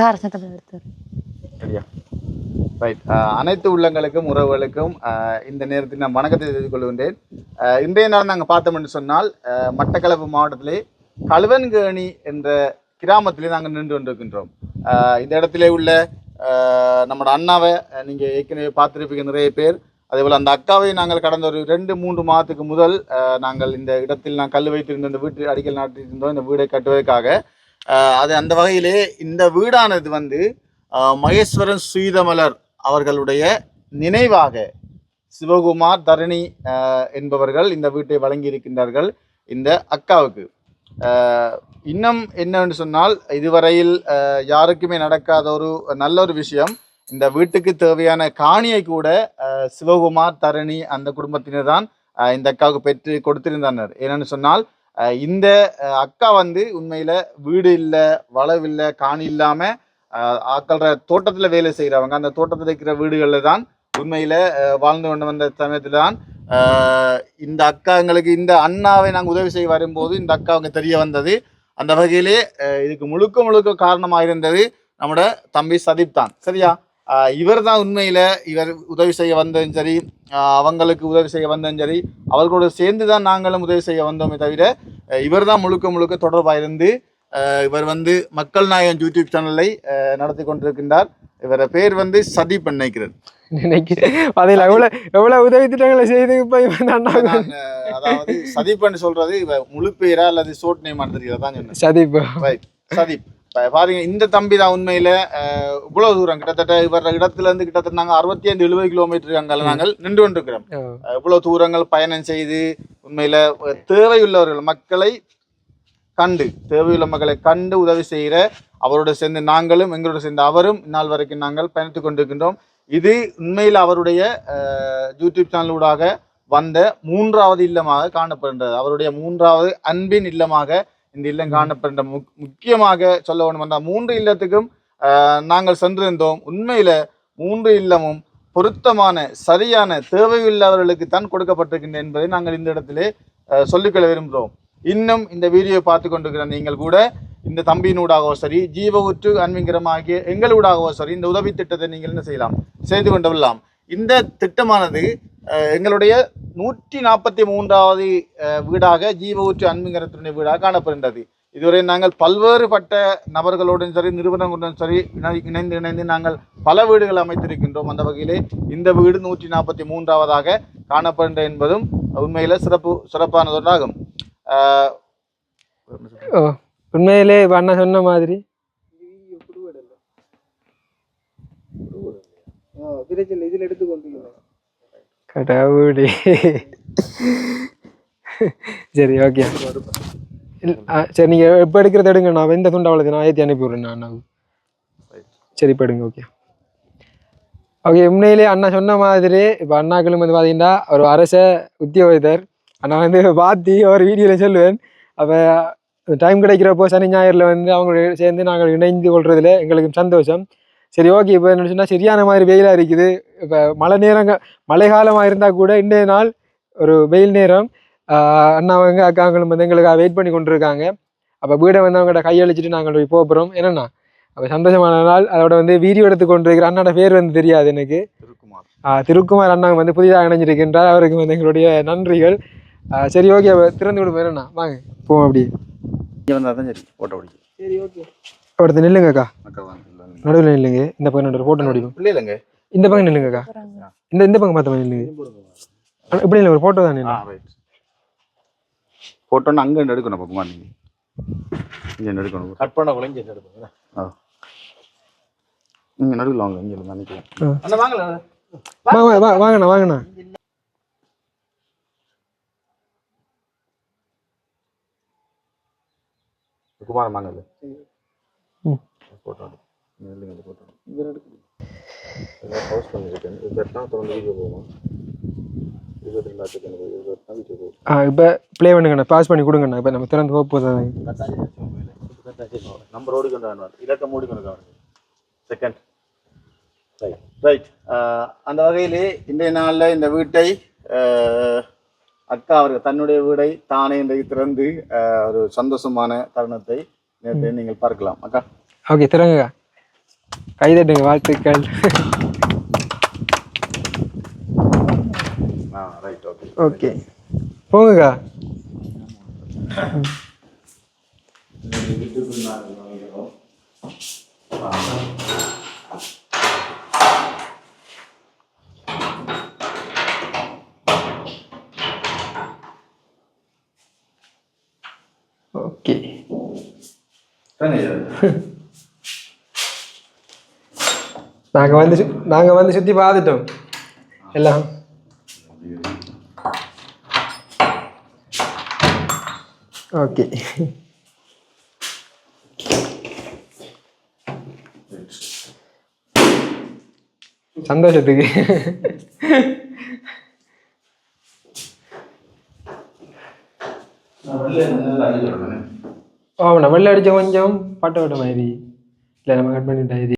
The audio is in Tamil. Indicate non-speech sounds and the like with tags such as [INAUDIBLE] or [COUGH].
தாரசத்தை எடுத்து சரியா ரைட் அனைத்து உள்ளங்களுக்கும் உறவுகளுக்கும் இந்த நேரத்தில் நான் வணக்கத்தை தெரிவித்துக் கொள்கின்றேன். இன்றைய நாள் நாங்கள் பார்த்தோம் என்று சொன்னால் மட்டக்களப்பு மாவட்டத்திலே கழுவன்கேணி என்ற கிராமத்திலே நாங்கள் நின்று கொண்டிருக்கின்றோம். இந்த இடத்திலே உள்ள நம்மளோட அண்ணாவை நீங்கள் ஏற்கனவே பார்த்துருப்பீங்க நிறைய பேர். அதேபோல் அந்த அக்காவை நாங்கள் கடந்த ஒரு ரெண்டு மூன்று மாதத்துக்கு முதல் நாங்கள் இந்த இடத்தில் நான் கல் வைத்திருந்த இந்த வீட்டு அடிக்கல் நாட்டியிருந்தோம். இந்த வீடை கட்டுவதற்காக. அது அந்த வகையிலே இந்த வீடானது வந்து மகேஸ்வரன் சுயதமலர் அவர்களுடைய நினைவாக சிவகுமார் தரணி என்பவர்கள் இந்த வீட்டை வழங்கி இருக்கின்றார்கள் இந்த அக்காவுக்கு. இன்னும் என்னன்னு சொன்னால் இதுவரையில் யாருக்குமே நடக்காத ஒரு நல்ல ஒரு விஷயம் இந்த வீட்டுக்கு தேவையான காணியை கூட சிவகுமார் தரணி அந்த குடும்பத்தினர் தான் இந்த அக்காவுக்கு பெற்று கொடுத்திருந்தனர். ஏன்னு சொன்னால் இந்த அக்கா வந்து உண்மையில வீடு இல்லை வளவு இல்லை காணி இல்லாம அக்கள்ற தோட்டத்தில் தோட்டத்துல வேலை செய்கிறவங்க அந்த தோட்டத்தில் இருக்கிற வீடுகளில் தான் உண்மையில வாழ்ந்து கொண்டு வந்த சமயத்தில் தான் இந்த அக்கா எங்களுக்கு இந்த அண்ணாவை நாங்கள் உதவி செய்ய வரும்போது இந்த அக்கா அவங்க தெரிய வந்தது. அந்த வகையிலே இதுக்கு முழுக்க முழுக்க காரணமாக இருந்தது நம்மட தம்பி சதீப் தான். சரியா? இவர் தான் உண்மையில இவர் உதவி செய்ய வந்ததும் சரி அவங்களுக்கு உதவி செய்ய வந்ததும் சரி அவர்களோட சேர்ந்து தான் நாங்களும் உதவி செய்ய வந்தோமே தவிர இவர் தான் முழுக்க முழுக்க தொடர்பாக இருந்து அஹ், இவர் வந்து மக்கள் நாயகன் யூடியூப் சேனலை நடத்தி கொண்டிருக்கின்றார். இவர பேர் வந்து சதீப் நினைக்கிறேன் நினைக்கிறேன். அதில் எவ்வளோ எவ்வளோ உதவி திட்டங்களை செய்து இப்போ இவன் அதாவது சதீப்னு சொல்றது முழு பேரா அல்லது ஷோர்ட் நேம் தான் சதீப் சதீப் பாருங்க இந்த தம்பி தான் உண்மையில இவ்வளவு தூரம் கிட்டத்தட்ட இவர் இடத்துல இருந்து கிட்டத்தட்ட நாங்க அறுபத்தி ஐந்து எழுபது கிலோமீட்டர் அங்கே நாங்கள் நின்று கொண்டிருக்கிறோம். இவ்வளவு தூரங்கள் பயணம் செய்து உண்மையில தேவையுள்ளவர்கள் மக்களை கண்டு தேவையுள்ள மக்களை கண்டு உதவி செய்கிற அவரோட சேர்ந்து நாங்களும் எங்களோட சேர்ந்து அவரும் இந்நாள் வரைக்கும் நாங்கள் பயணித்துக் கொண்டிருக்கின்றோம். இது உண்மையில் அவருடைய யூடியூப் சேனலூடாக வந்த மூன்றாவது இல்லமாக காணப்படுகின்றது. அவருடைய மூன்றாவது அன்பின் இல்லமாக இந்த இல்லம் காணப்படுகின்ற முக்- முக்கியமாக சொல்ல வேண்டும் என்றால் மூன்று இல்லத்துக்கும் நாங்கள் சென்றிருந்தோம். உண்மையில மூன்று இல்லமும் பொருத்தமான சரியான தேவையுள்ளவர்களுக்கு தான் கொடுக்கப்பட்டிருக்கின்றன என்பதை நாங்கள் இந்த இடத்திலே சொல்லிக்கொள்ள விரும்புகிறோம். இன்னும் இந்த வீடியோ பார்த்து கொண்டிருக்கிற நீங்கள் கூட இந்த தம்பியினூடாகவோ சரி ஜீவ உற்று அன்பிங்கரமாகிய எங்களூடாகவோ சரி இந்த உதவி திட்டத்தை நீங்கள் என்ன செய்யலாம்? செய்து கொண்டு வரலாம். இந்த திட்டமானது எங்களுடைய நூற்றி நாற்பத்தி மூன்றாவது வீடாக ஜீவ ஊற்று அன்பிங்கரத்தினுடைய வீடாக காணப்படுகின்றது. இதுவரை நாங்கள் பல்வேறுபட்ட நபர்களோடும் சரி நிறுவனங்களுடன் சரி இணை- இணைந்து இணைந்து நாங்கள் பல வீடுகள் அமைத்திருக்கின்றோம். அந்த வகையிலே இந்த வீடு நூற்றி நாற்பத்தி மூன்றாவதாக காணப்படுகின்ற என்பதும் உண்மையில சிறப்பு சிறப்பானது ஒன்றாகும் அஹ், ஓ உண்மையிலே இப்போ அண்ணா சொன்ன மாதிரி. இதில் எடுத்துக்கொண்டு கடவுளே. சரி ஓகே சரி நீங்கள் எப்போ எடுக்கிறத எடுங்க. நான் எந்த துண்டு அவ்வளோ நான் ஏற்றி அனுப்பி விட்றேன் அண்ணாவுக்கு சரி இப்போ எடுங்க ஓகே ஓகே உண்மையிலே அண்ணா சொன்ன மாதிரி இப்போ அண்ணாக்களும் வந்து பார்த்தீங்கன்னா ஒரு அரச உத்தியோகத்தர். அண்ணா வந்து பார்த்து ஒரு வீடியோவில் சொல்லுவேன். அப்போ டைம் கிடைக்கிறப்போ சனி ஞாயிறில் வந்து அவங்களோட சேர்ந்து நாங்கள் இணைந்து கொள்றதுல எங்களுக்கு சந்தோஷம். சரி ஓகே இப்போ என்ன சொன்னால் சரியான மாதிரி வெயிலாக இருக்குது. இப்போ மழை நேரங்க மழை காலமாக இருந்தால் கூட இன்றைய நாள் ஒரு வெயில் நேரம். அண்ணாவங்க அக்காங்களும் வந்து எங்களுக்காக வெயிட் பண்ணி கொண்டிருக்காங்க. அப்போ வீடை வந்து அவங்கள்ட்ட கையளிச்சிட்டு நாங்கள் போய் போக போகிறோம் என்னண்ணா? அப்போ சந்தோஷமான நாள். அதோட வந்து வீடியோ எடுத்து கொண்டிருக்கிற அண்ணாட பேர் வந்து தெரியாது எனக்கு. திருக்குமார். திருக்குமார் அண்ணா வந்து புதிதாக இணைஞ்சிருக்கின்றார். அவருக்கு வந்து எங்களுடைய நன்றிகள். சரி ஓகே திறந்து விடுவோம். என்னண்ணா? வாங்க போவோம் அப்படி இங்கே வந்தால் தான் சரி பிடிக்கும் சரி ஓகே. அடுத்து நில்லுங்கக்கா நடுவில் நில்லுங்க. இந்த பக்கம் நடுவில் ஃபோட்டோ நடிக்கும் இல்லை இல்லைங்க. இந்த பக்கம் நில்லுங்கக்கா இந்த இந்த பக்கம் பார்த்த மாதிரி நில்லுங்க. ஆனா, இப்படி இல்லை ஒரு ஃபோட்டோ தான் ஆ நில்லு. ரைட் ஃபோட்டோன்னு அங்கே எடுக்கணும் பக்கமா நீங்கள் இங்கே எடுக்கணும் கட் பண்ண கூட இங்கே எடுத்துக்கோங்க ஆ. நீங்கள் நடுவில் வாங்க இங்கே நினைக்கிறேன் வாங்கல வா வா, வா வாங்கண்ணா வாங்கண்ணா. குமார் வாங்க இல்லை ம். ஃபோட்டோ எடுக்க ஹவுஸ் பண்ணியிருக்கேன் இது எட்டாம் தொடர்ந்து வீடியோ போவோம் இருபத்தி வீடியோ போகும் ஆ இப்போ ப்ளே பண்ணுங்கண்ணா. பாஸ் பண்ணி கொடுங்கண்ணா. இப்போ நம்ம திறந்து போக போதும் நம்பர் ஓடிக்கொண்டு இலக்கம் ஓடிக்கொண்டு செகண்ட் ரைட் ரைட் அந்த வகையிலே இன்றைய நாளில் இந்த வீட்டை அக்கா அவர்கள் தன்னுடைய வீடை தானே இன்றைக்கு திறந்து ஒரு சந்தோஷமான தருணத்தை நேற்று நீங்கள் பார்க்கலாம். அக்கா. ஓகே திறங்குங்க கைதட்டுங்க வாழ்த்துக்கள். ஓகே. போங்கக்கா. ஓகே. [LAUGHS] நாங்கள் வந்து சு- நாங்க வந்து சுற்றி பார்த்துட்டோம். எல்லாம். ஓகே. சந்தோஷத்துக்கு. ஆமாண்ணா வெள்ளை அடிச்ச கொஞ்சம் பட்டு விட்ட மாதிரி. இல்லை நம்ம கட் பண்ணிட்டா இது.